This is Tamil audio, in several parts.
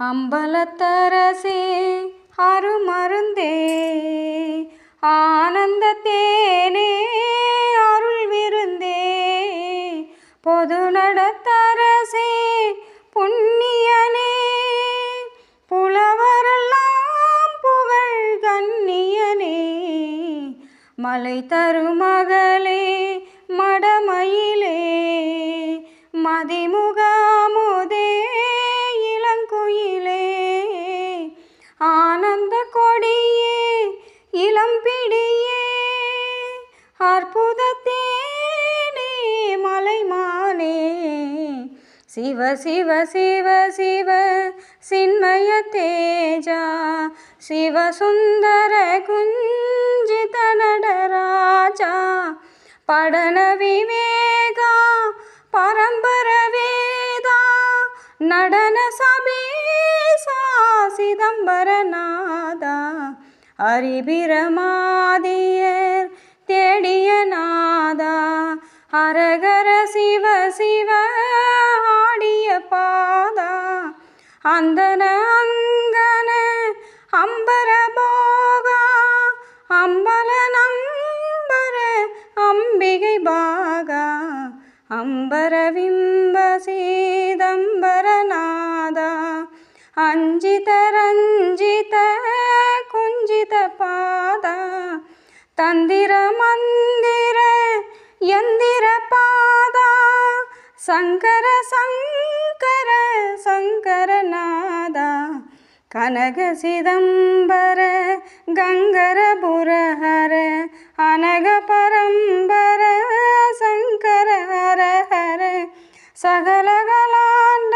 அம்பலத்தரசே அருமருந்தே ஆனந்த தேனே அருள் விருந்தே பொது நடத்தரசே புண்ணியனே புலவரெல்லாம் புகழ் கண்ணியனே. மலை தருமகளே மடமயிலே மதிமுக ശിവ ശിവ ശിവ ശിവ സിന്മയ തേജ. ശിവസുന്ദര കുഞ്ചിത നടരാജ. പഠന വിവേക പരമ്പര വേദ. നടന സബീസാ ചിദംബരനാദ അറിബിരമാതിയർ തേടിയനാദ ഹരഹര ശിവ ശിവ அம்பல நம்பர அம்பிகை பாகா அம்பர விம்ப சீதம்பரநாதா அஞ்சித ரஞ்சித குஞ்சித பாதா தந்திர மந்திர எந்திர பாதா சங்கர சங்கர சங்கரநாதா கனக சிதம்பர கங்கரபுரஹர அனக பரம்பர சங்கர ஹர ஹர சகலகலாண்ட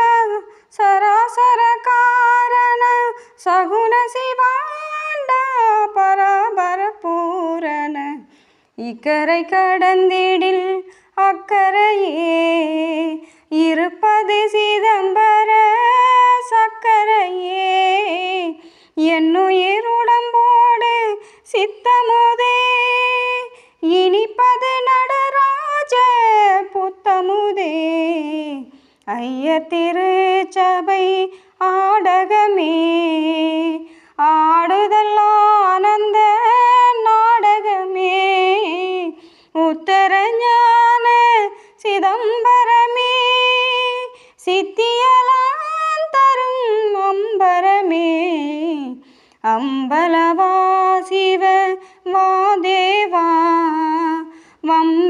சராசர காரண சகுன சிவாண்ட பராபர பூரண இக்கரை கடந்திடில் அக்கரையே இருப்பது சிதம்பர ஐய திருச்சபை ஆடகமே ஆடுதல் ஆனந்த நாடகமே. உத்தர ஞான சிதம்பரமே சித்தியலாம் தரும் அம்பரமே. அம்பலவா சிவ வாதேவா வம்ப